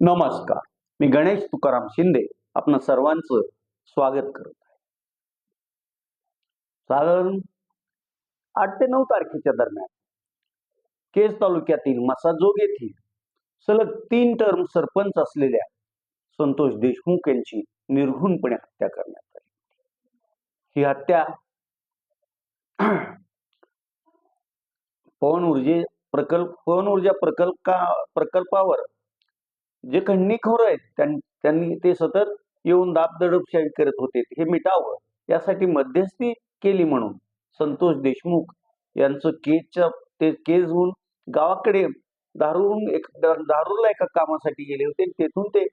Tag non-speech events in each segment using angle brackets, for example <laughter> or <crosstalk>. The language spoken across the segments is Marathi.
नमस्कार. मी गणेश तुकाराम शिंदे आपण सर्वांचं स्वागत करत आहे. साधारण आठ ते नऊ तारखेच्या दरम्यान केज तालुक्यातील मसाजोग येथील सलग तीन टर्म सरपंच असलेल्या संतोष देशमुख यांची निर्घुणपणे हत्या करण्यात आली. ही हत्या पवन ऊर्जे प्रकल्प पवन ऊर्जा प्रकल्प प्रकल्पावर जे खंडणीखोर आहेत त्यां- त्यांनी ते सतत येऊन दाबदडपशाही करत होते हे मिटावं यासाठी मध्यस्थी केली म्हणून. संतोष देशमुख यांचं केजच्या ते केज होऊन गावाकडे दारून एक दारूला एका कामासाठी गेले होते. तेथून ते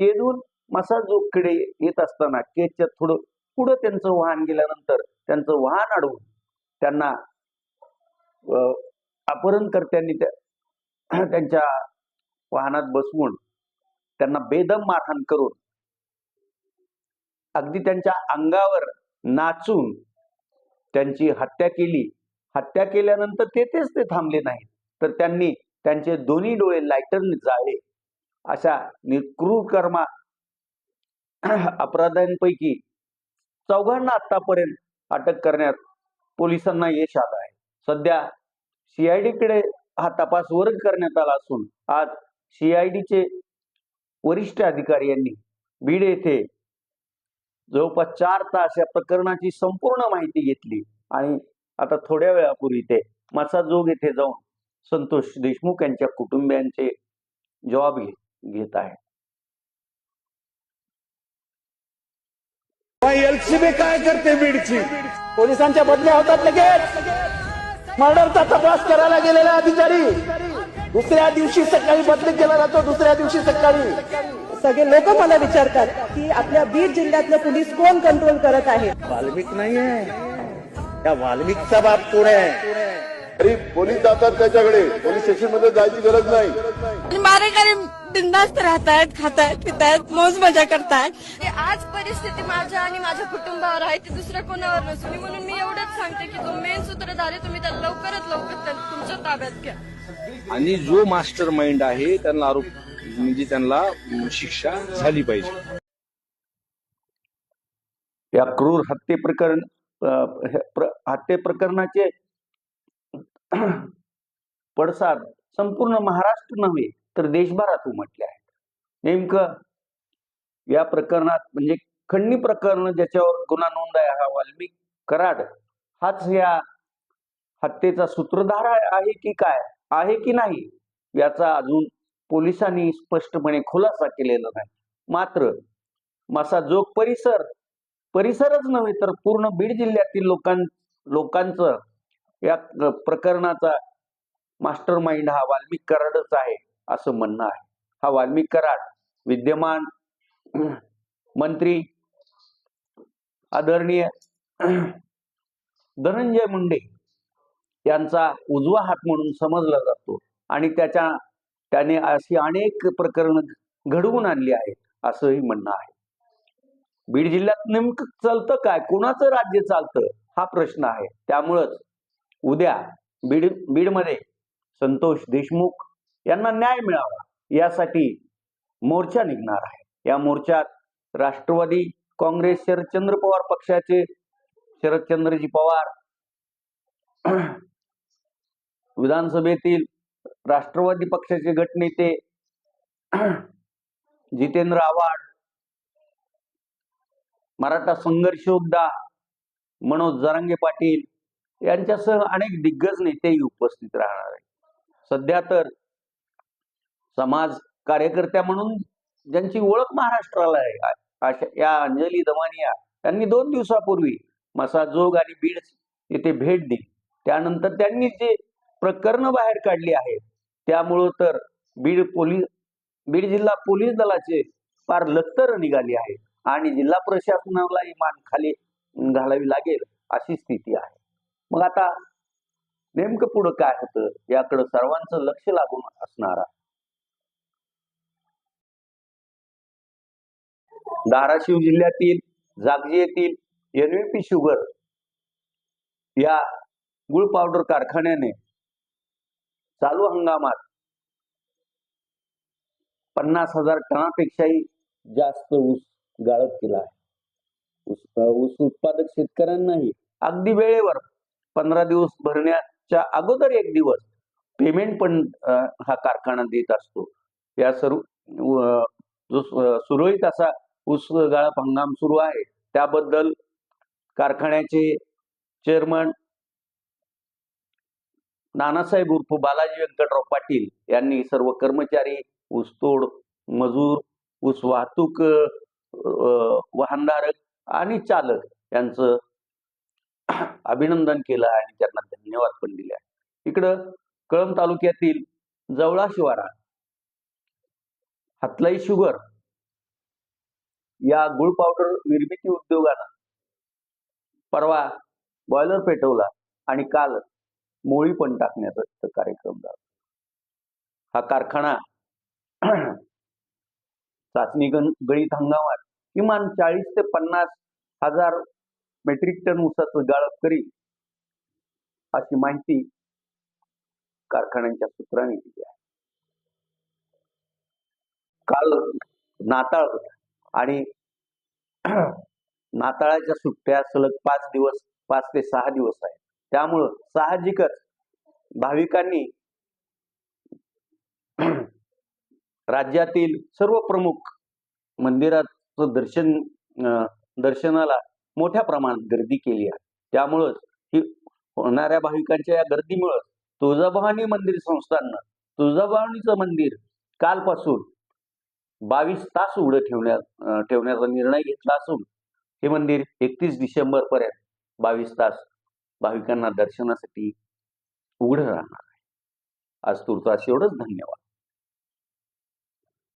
केजहून मसाजोगकडे येत असताना केजच्या थोडं पुढं त्यांचं वाहन गेल्यानंतर त्यांचं वाहन अडवून त्यांना अपहरणकर्त्यांनी त्या त्यांच्या वाहनात बसवून त्यांना बेदम मारहाण करून अगदी त्यांच्या अंगावर नाचून त्यांची हत्या केली. हत्या केल्यानंतर तेथेच ते थांबले नाहीत. तर त्यांनी त्यांचे दोन्ही डोळे लायटरने जाळले अशा निकृर कर्मा <clears throat> अपराधांपैकी चौघांना आतापर्यंत अटक करण्यात पोलिसांना यश आलं आहे. सध्या सीआयडीकडे हा तपास वर्ग करण्यात आला असून आज सीआयडीचे वरिष्ठ अधिकारी यांनी बीड येथे जवळपास चार तास या प्रकरणाची संपूर्ण माहिती घेतली. आणि आता थोड्या वेळापूर्वी ते मसाजोग येथे जाऊन संतोष देशमुख यांच्या कुटुंबियांचे जॉब घेत आहे एलसीबी काय करते बीडची? पोलिसांच्या बदल्या होतात लगेच. मर्डरचा तपास करायला गेलेला अधिकारी. दुसऱ्या दिवशी सकाळी बदली केला जातो दुसऱ्या दिवशी सकाळी. सगळे लोक मला विचारतात की आपल्या बीड जिल्ह्यातलं पोलीस कोण कंट्रोल करत आहे? वाल्मिक नाहीये त्या वाल्मिकचा बाप कोण आहे? तरी पोलीस जातात त्याच्याकडे. पोलीस स्टेशनमध्ये जायची गरज नाही. मारेकरी बिंदास्त राहतायत खातायत पितायत मौज मजा करतायत ते आज परिस्थिती माझ्या आणि माझ्या कुटुंबावर आहे ते दुसऱ्या कोणावर नसून. म्हणून मी एवढंच सांगते की जो मेन सूत्रधार आहे तुम्ही त्याला लवकरात लवकर तुमच्या ताब्यात घ्या. आणि जो मास्टर माइंड आहे त्यांना आरोप म्हणजे त्यांना शिक्षा झाली पाहिजे. या क्रूर हत्ये प्रकरण हत्ये प्रकरणाचे पडसाद संपूर्ण महाराष्ट्र नव्हे तर देशभरात उमटले आहेत. नेमकं या प्रकरणात म्हणजे खंडणी प्रकरण ज्याच्यावर गुन्हा नोंद आहे हा वाल्मिक कराड हाच या हत्येचा सूत्रधार आहे की काय? आहे की नाही याचा अजून पोलिसांनी स्पष्टपणे खुलासा केलेला नाही. मात्र मसाजोग परिसर परिसरच नव्हे तर पूर्ण बीड जिल्ह्यातील लोकां लोकांचं या प्रकरणाचा मास्टर माइंड हा वाल्मिक कराडच आहे असं म्हणणं आहे. हा वाल्मिक कराड विद्यमान मंत्री आदरणीय धनंजय मुंडे यांचा उजवा हात म्हणून समजला जातो. आणि त्याच्या त्याने अशी अनेक प्रकरण घडवून आणली आहेत असंही म्हणणं आहे. बीड जिल्ह्यात नेमकं चालतं काय? कुणाचं राज्य चालतं? हा प्रश्न आहे. त्यामुळंच उद्या बीड बीडमध्ये संतोष देशमुख यांना न्याय मिळावा यासाठी मोर्चा निघणार आहे. या मोर्चात राष्ट्रवादी काँग्रेस शरदचंद्र पवार पक्षाचे शरदचंद्रजी पवार विधानसभेतील राष्ट्रवादी पक्षाचे गटनेते जितेंद्र आव्हाड मराठा संघर्ष योद्धा मनोज जरांगे पाटील यांच्यासह अनेक दिग्गज नेतेही उपस्थित राहणार आहेत. सध्या तर समाज कार्यकर्त्या म्हणून ज्यांची ओळख महाराष्ट्राला आहे अशा या अंजली दमानिया त्यांनी दोन दिवसापूर्वी मसाजोग आणि बीड येथे भेट दिली. त्यानंतर त्यांनी जे प्रकरण बाहेर काढली आहेत. त्यामुळं तर बीड पोलीस बीड जिल्हा पोलीस दलाचे फार लत्तर निघाली आहे आणि जिल्हा प्रशासनालाही मान खाली घालावी लागेल अशी स्थिती आहे. मग आता नेमकं पुढं काय होतं? याकडं सर्वांचं लक्ष लागून असणार आहे. धाराशिव जिल्ह्यातील जागजी येथील एनव्हीपी शुगर या गुळ पावडर कारखान्याने चालू हंगामात पन्नास हजार टनापेक्षाही जास्त ऊस गाळप केला आहे. ऊस ऊस उत्पादक शेतकऱ्यांनाही अगदी वेळेवर पंधरा दिवस भरण्याच्या अगोदर एक दिवस पेमेंट पण हा कारखाना देत असतो. या सर्व जो सुरळीत असा ऊस गाळप हंगाम सुरू आहे त्याबद्दल कारखान्याचे चेअरमन नानासाहेब उर्फ बालाजी व्यंकटराव पाटील यांनी सर्व कर्मचारी ऊसतोड मजूर ऊस वाहतूक वाहनधारक आणि चालक यांचं अभिनंदन केलं आणि त्यांना धन्यवाद पण दिले. इकडं कळंब तालुक्यातील जवळा शिवारा हातलाई शुगर या गुळ पावडर निर्मिती उद्योगानं परवा बॉयलर पेटवला आणि काल मोळी पण टाकण्याचा तिथं कार्यक्रम झाला. हा कारखाना चाचणी गण गळीत हंगामात किमान चाळीस ते पन्नास हजार मेट्रिक टन ऊसाचं गाळप करील अशी माहिती कारखान्यांच्या सूत्रांनी दिली आहे. काल नाताळ होता आणि नाताळाच्या सुट्ट्या सलग पाच दिवस पाच ते सहा दिवस आहेत. त्यामुळं साहजिकच भाविकांनी <clears throat> राज्यातील सर्व प्रमुख मंदिराचं दर्शन दर्शनाला मोठ्या प्रमाणात गर्दी केली आहे. त्यामुळंच ही होणाऱ्या भाविकांच्या या गर्दीमुळं तुळजाभवानी मंदिर संस्थाननं तुळजाभवानीचं मंदिर कालपासून बावीस तास उघडं ठेवण्यात ठेवण्याचा निर्णय घेतला असून हे मंदिर एकतीस डिसेंबर पर्यंत बावीस तास भाविकांना दर्शनासाठी उघडं राहणार आहे. आज तुर्तास एवढंच धन्यवाद.